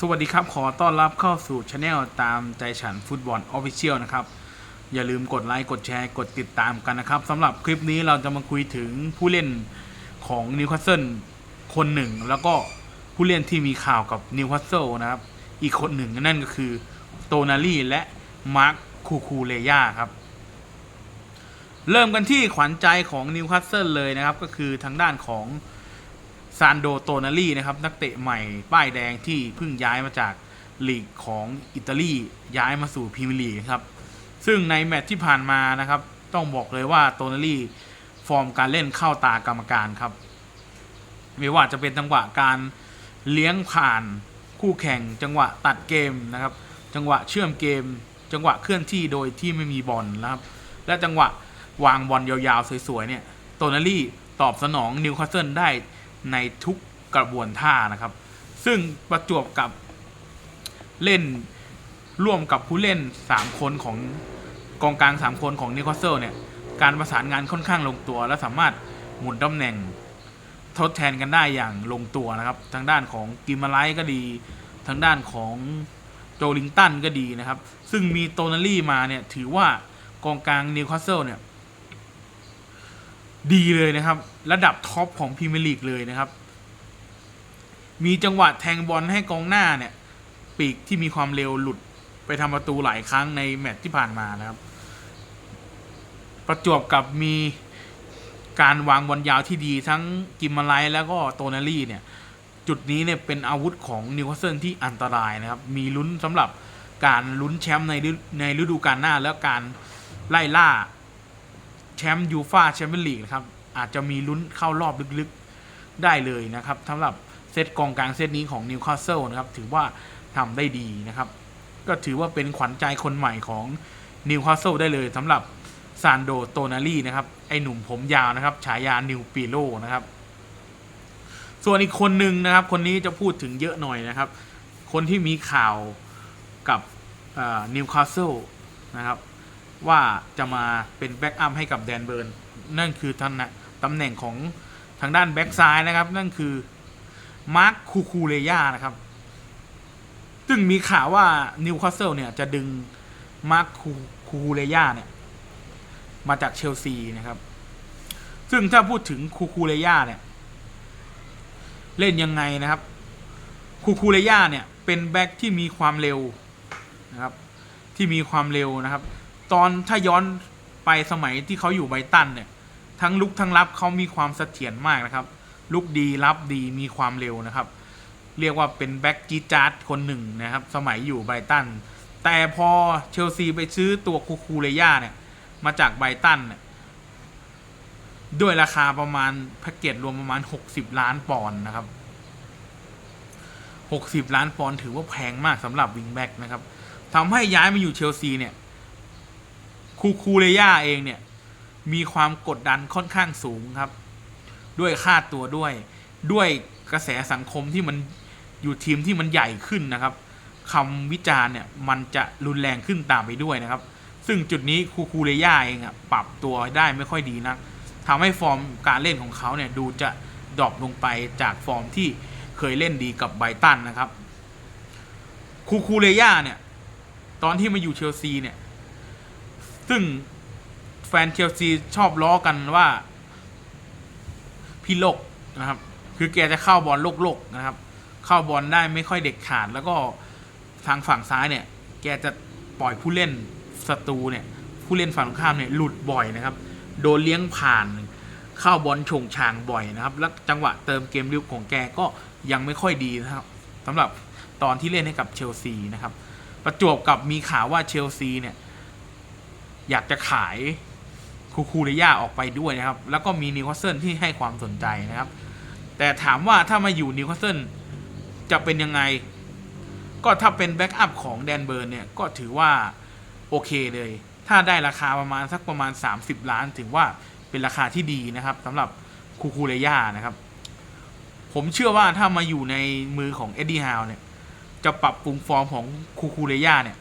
สวัสดีครับ ขอต้อนรับเข้าสู่ช anel ตามใจฉันฟุตบอลออฟฟิเชียลนะครับ อย่าลืมกดไลค์กดแชร์กดติดตามกันนะครับสำหรับคลิปนี้เราจะมาคุยถึงผู้เล่นของนิวคาสเซิลคนหนึ่ง แล้วก็ผู้เล่นที่มีข่าวกับนิวคาสเซิลนะครับ อีกคนหนึ่งนั่นก็คือโตนาลีและมาร์คคูคูเลย่าครับ เริ่มกันที่ขวัญใจของนิวคาสเซิลเลยนะครับ ก็คือทางด้านของ ซานโดโตนาลีนะครับนักเตะใหม่ป้ายแดงที่เพิ่งย้ายมาจากลีกของอิตาลีย้ายมาสู่พรีเมียร์ลีกครับซึ่งในแมตช์ที่ผ่านมานะครับ ต้องบอกเลยว่าโตนาลีฟอร์มการเล่นเข้าตากรรมการครับ ไม่ว่าจะเป็นจังหวะการเลี้ยงผ่านคู่แข่ง จังหวะตัดเกมนะครับ จังหวะเชื่อมเกม จังหวะเคลื่อนที่โดยที่ไม่มีบอลนะครับ และจังหวะวางบอลยาวๆ สวยๆเนี่ยโตนาลีตอบสนองนิวคาสเซิลได้ ในทุกกระบวนท่านะครับ ซึ่งประจวบกับเล่นร่วมกับผู้เล่น 3 คนของกองกลาง 3 คนของนิวคเซลเนี่ยการประสานงานค่อนข้างลงตัว และสามารถหมุนตำแหน่งทดแทนกันได้อย่างลงตัวนะครับ ทางด้านของกิมมาไลก็ดี ทางด้านของโจลิงตันก็ดีนะครับ ซึ่งมีโตนาลี่มาเนี่ยถือว่ากองกลางนิวคาสเซิลเนี่ย ดีเลยนะครับ ระดับท็อปของพรีเมียร์ลีกเลยนะครับ มีจังหวะแทงบอลให้กองหน้าเนี่ย ปีกที่มีความเร็วหลุดไปทำประตูหลายครั้งในแมตช์ที่ผ่านมานะครับ ประจวบกับมีการวางบอลยาวที่ดีทั้งกิมมาไลแล้วก็โตนาลี่เนี่ย จุดนี้เนี่ยเป็นอาวุธของนิวคาสเซิลที่อันตรายนะครับ มีลุ้นสำหรับการลุ้นแชมป์ในในฤดูกาลหน้าแล้วการไล่ล่า แชมป์ยูฟาแชมเปี้ยนลีกนะครับอาจจะมีลุ้นเข้ารอบลึกๆได้เลยนะครับสำหรับเซตกองกลางเซตนี้ของนิวคาสเซิลนะครับถือว่าทำได้ดีนะครับ ก็ถือว่าเป็นขวัญใจคนใหม่ของนิวคาสเซิลได้เลยสำหรับซานโดโตนาลีนะครับไอหนุ่มผมยาวนะครับฉายานิวปิโลนะครับ ส่วนอีกคนหนึ่งนะครับ คนนี้จะพูดถึงเยอะหน่อยนะครับ คนที่มีข่าวกับนิวคาสเซิลนะครับ ว่าจะมาเป็นแบ็กอัพให้กับแดนเบิร์น นั่นคือท่านนะตำแหน่งของทางด้านแบ็กซ้ายนะครับ นั่นคือมาร์คคูคูเลย่านะครับ ซึ่งมีข่าวว่านิวคาสเซิลเนี่ยจะดึงมาร์คคูคูเลย่าเนี่ยมาจากเชลซีนะครับ ซึ่งถ้าพูดถึงคูคูเลย่าเนี่ย เล่นยังไงนะครับคูคูเลย่าเนี่ยเป็นแบ็กที่มีความเร็วนะครับ ที่มีความเร็วนะครับ ตอนถ้าย้อนไปสมัยที่เขาอยู่ไบตันเนี่ย ทั้งลุกทั้งรับเขามีความเสถียรมากนะครับ ลุกดีรับดีมีความเร็วนะครับ เรียกว่าเป็นแบ็กจีจาร์ดคนหนึ่งนะครับ สมัยอยู่ไบตัน แต่พอเชลซีไปซื้อตัวคูคูเลย่าเนี่ย มาจากไบตันเนี่ยด้วยราคาประมาณแพ็กเกจรวมประมาณ 60 ล้านปอนด์นะครับ 60 ล้านปอนด์ถือว่าแพงมากสำหรับวิงแบ็กนะครับทำให้ย้ายมาอยู่เชลซีเนี่ย คูคูเลย่าเองเนี่ย มีความกดดันค่อนข้างสูงครับ ด้วยค่าตัวด้วย ด้วยกระแสสังคมที่มันอยู่ทีมที่มันใหญ่ขึ้นนะครับคำวิจารณ์เนี่ยมันจะรุนแรงขึ้นตามไปด้วยนะครับ ซึ่งจุดนี้คูคูเลย่าเองอะปรับตัวได้ไม่ค่อยดีนักทำให้ฟอร์มการเล่นของเขาเนี่ยดูจะดรอปลงไปจากฟอร์มที่เคยเล่นดีกับไบตันนะครับคูคูเลย่าเนี่ย ตอนที่มาอยู่เชลซีเนี่ย ซึ่งแฟนเชลซีชอบล้อกันว่า พี่โลกนะครับ คือแกจะเข้าบอลโลกๆนะครับ เข้าบอลได้ไม่ค่อยเด็ดขาด แล้วก็ทางฝั่งซ้ายเนี่ย แกจะปล่อยผู้เล่นศัตรูเนี่ย ผู้เล่นฝั่งตรงข้ามเนี่ยหลุดบ่อยนะครับ โดนเลี้ยงผ่านเข้าบอลชงชางบ่อยนะครับ แล้วจังหวะเติมเกมริ้วของแกก็ยังไม่ค่อยดีนะครับสำหรับตอนที่เล่นให้กับเชลซีนะครับ ประจวบกับมีข่าวว่าเชลซีเนี่ย อยากจะขายคูคูเรียออกไปด้วยนะครับ แล้วก็มีนิวคาสเซิลที่ให้ความสนใจนะครับ แต่ถามว่าถ้ามาอยู่นิวคาสเซิลจะเป็นยังไง ก็ถ้าเป็นแบ็กอัพของแดนเบิร์นเนี่ยก็ถือว่าโอเคเลย ถ้าได้ราคาประมาณสักประมาณ 30 ล้าน ถือว่าเป็นราคาที่ดีนะครับสำหรับคูคูเรียนะครับ ผมเชื่อว่าถ้ามาอยู่ในมือของเอ็ดดี้ฮาวเนี่ยจะปรับปรุงฟอร์มของคูคูเรียเนี่ย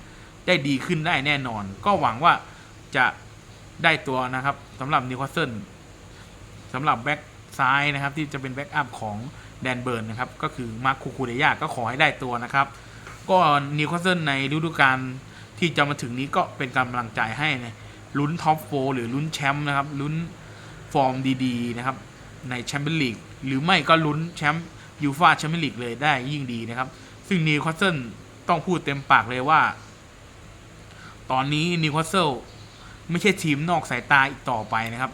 ได้ดีขึ้นได้แน่นอน ก็หวังว่า จะได้ตัวนะครับสำหรับนิวคาสเซิลสำหรับแบ็กซ้ายนะครับ ที่จะเป็นแบ็กอัพของแดนเบิร์นนะครับ ก็คือมาร์คคูคูเดยาก็ขอให้ได้ตัวนะครับ ก็นิวคาสเซิลในฤดูกาลที่จะมาถึงนี้ก็เป็นกำลังใจให้นะลุ้นท็อปโฟหรือลุ้นแชมป์นะครับลุ้นฟอร์มดีๆนะครับในแชมเปี้ยนลีกหรือไม่ก็ลุ้นแชมป์ยูฟาแชมเปี้ยนลีกเลยได้ยิ่งดีนะครับ ซึ่งนิวคาสเซิลต้องพูดเต็มปากเลยว่า ตอนนี้นิวคาสเซิล ไม่ใช่ทีมนอกสายตาอีกต่อไปนะครับ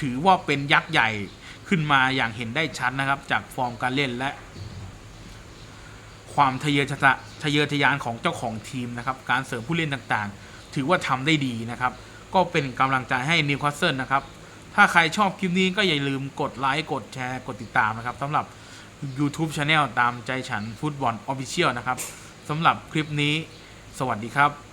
ถือว่าเป็นยักษ์ใหญ่ขึ้นมาอย่างเห็นได้ชัดนะครับ จากฟอร์มการเล่นและ ความทะเยอทะทะเยอทะยานของเจ้าของทีมนะครับ การเสริมผู้เล่นต่างๆ ถือว่าทำได้ดีนะครับ ก็เป็นกำลังใจให้นิวคาสเซิลนะครับ ถ้าใครชอบคลิปนี้ก็อย่าลืมกดไลค์กดแชร์กดติดตามนะครับสำหรับ YouTube Channel ตามใจฉันฟุตบอลออฟฟิเชียลนะครับสำหรับคลิปนี้ สวัสดีครับ